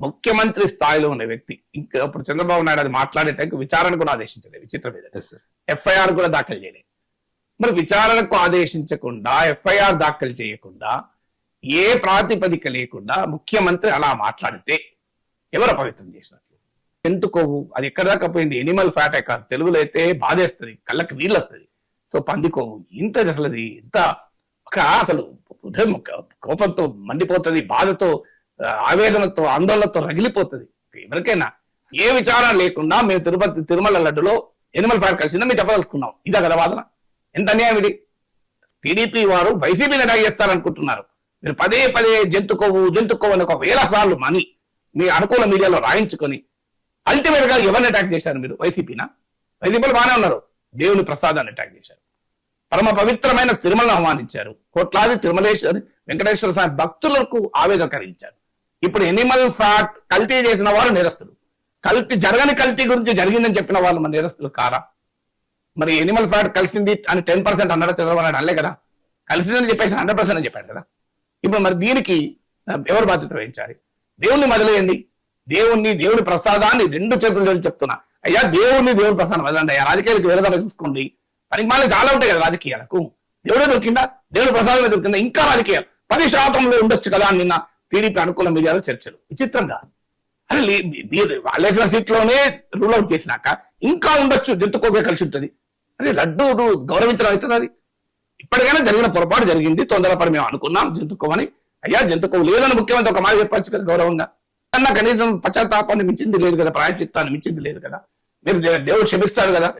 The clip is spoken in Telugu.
ముఖ్యమంత్రి స్థాయిలో ఉన్న వ్యక్తి ఇంకా ఇప్పుడు చంద్రబాబు నాయుడు అది మాట్లాడేటానికి విచారణ కూడా ఆదేశించలేదు విచిత్రం సార్ ఎఫ్ఐఆర్ కూడా దాఖలు చేయలేదు. మరి విచారణకు ఆదేశించకుండా ఎఫ్ఐఆర్ దాఖలు చేయకుండా ఏ ప్రాతిపదిక లేకుండా ముఖ్యమంత్రి అలా మాట్లాడితే ఎవరు అపవిత్రం చేసినట్లు? ఎందుకోవు అది ఎక్కడ దాకా పోయింది? ఎనిమల్ ఫ్యాటే కాదు. తెలుగులో అయితే బాధేస్తుంది కళ్ళకి నీళ్ళు వస్తుంది సో పందికోవు ఇంత అసలు ఇంత ఒక అసలు కోపంతో మండిపోతుంది బాధతో ఆవేదనతో ఆందోళనతో రగిలిపోతుంది. ఎవరికైనా ఏ విచారణ లేకుండా మేము తిరుపతి తిరుమల లడ్డులో ఎనిమల్ ఫ్యాట్ కలిసిందని మేము చెప్పదలుచుకున్నాం. ఇదే కదా వాదన? ఎంత అన్యాయం ఇది? టీడీపీ వారు వైసీపీని అటాక్ చేస్తారనుకుంటున్నారు. మీరు పదే పదే జంతుకోవు జంతుకోవు అని ఒక వేల సార్లు మనీ మీ అనుకూల మీడియాలో రాయించుకొని అల్టిమేట్గా ఎవరిని అటాక్ చేశారు మీరు? వైసీపీనా? వైసీపీలు బాగానే ఉన్నారు. దేవుని ప్రసాదాన్ని అటాక్ చేశారు. పరమ పవిత్రమైన తిరుమలను ఆహ్వానించారు. కోట్లాది తిరుమలేశ్వరి వెంకటేశ్వర స్వామి భక్తులకు ఆవేదన కలిగించారు. ఇప్పుడు ఎనిమల్ ఫ్యాట్ కల్తీ చేసిన వారు నేరస్తులు. కల్తీ జరగని కల్తీ గురించి జరిగిందని చెప్పిన వాళ్ళు మన నేరస్తులు కారా? మరి ఎనిమల్ ఫ్యాట్ కలిసింది అని టెన్ పర్సెంట్ అన్నాడు చంద్రబాబు నాయుడు? అనలే కదా. కలిసిందని చెప్పేసి హండ్రెడ్ పర్సెంట్ అని చెప్పాడు కదా. ఇప్పుడు మరి దీనికి ఎవరు బాధ్యత వహించాలి? దేవుణ్ణి మొదలేయండి దేవుణ్ణి దేవుని ప్రసాదాన్ని రెండు చేతులు చేసి చెప్తున్నా. అయ్యా దేవుణ్ణి దేవుని ప్రసాదం వదలండి. అయ్యా రాజకీయాలకు వెళ్ళదా చూసుకోండి. పనికి మళ్ళీ చాలా ఉంటాయి కదా రాజకీయాలకు. దేవుడే దొరికిందా? దేవుడి ప్రసాదమే దొరికిందా? ఇంకా రాజకీయాలు. పది శాతంలో ఉండొచ్చు కదా అని నిన్న టీడీపీ అనుకూల మీడియాలో చర్చలు. విచిత్రంగా. అరే మీరు వాళ్ళేసిన సీట్లోనే రూల్ అవుట్ చేసినాక ఇంకా ఉండొచ్చు జంతుకోవే కలిసి ఉంటుంది. అదే లడ్డు గౌరవించడం అవుతుంది అది? ఇప్పటికైనా జరిగిన పొరపాటు జరిగింది తొందరపడి మేము అనుకున్నాం జంతుకోవని అయ్యా జంతుకోవు లేదని ముఖ్యమంత్రి ఒక మాట చెప్పచ్చు కదా గౌరవంగా. కన్నా కనీసం పశ్చాత్తాపాన్ని మించింది లేదు కదా ప్రాయచిత్తాన్ని మించింది లేదు కదా. మీరు దేవుడు క్షమిస్తాడు కదా.